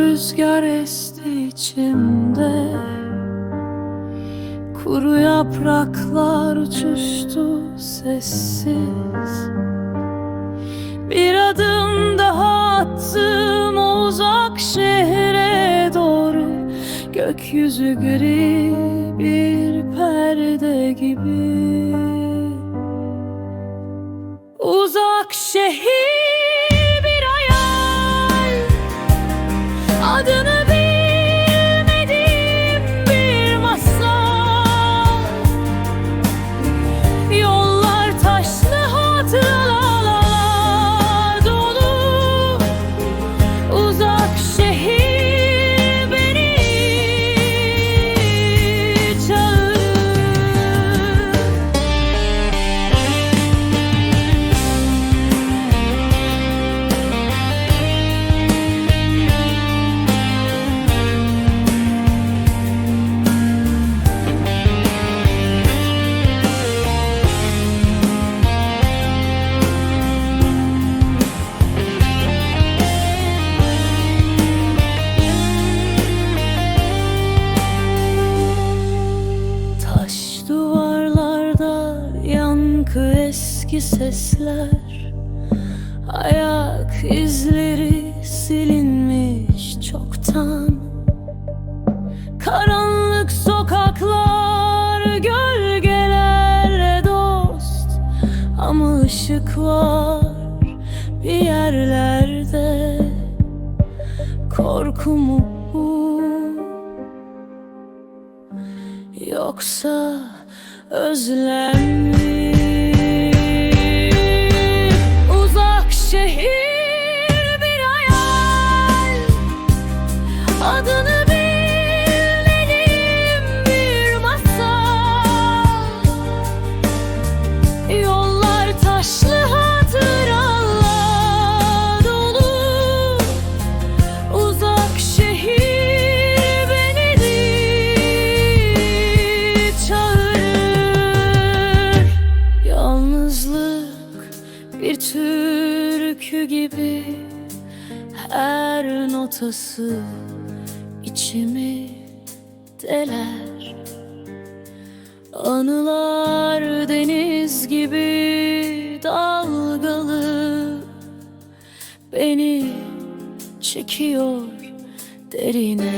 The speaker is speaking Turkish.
rüzgar esti içimde. Kuru yapraklar uçuştu sessiz. Bir adım daha attım uzak şehre doğru. Gökyüzü gri bir perde gibi. Uzak şehir eski sesler Ayak izleri silinmiş çoktan. Karanlık sokaklar gölgelerle dost Ama ışık var bir yerlerde. Korku mu bu. Yoksa özlem bir türkü gibi Her notası içimi deler. Anılar deniz gibi dalgalı Beni çekiyor derine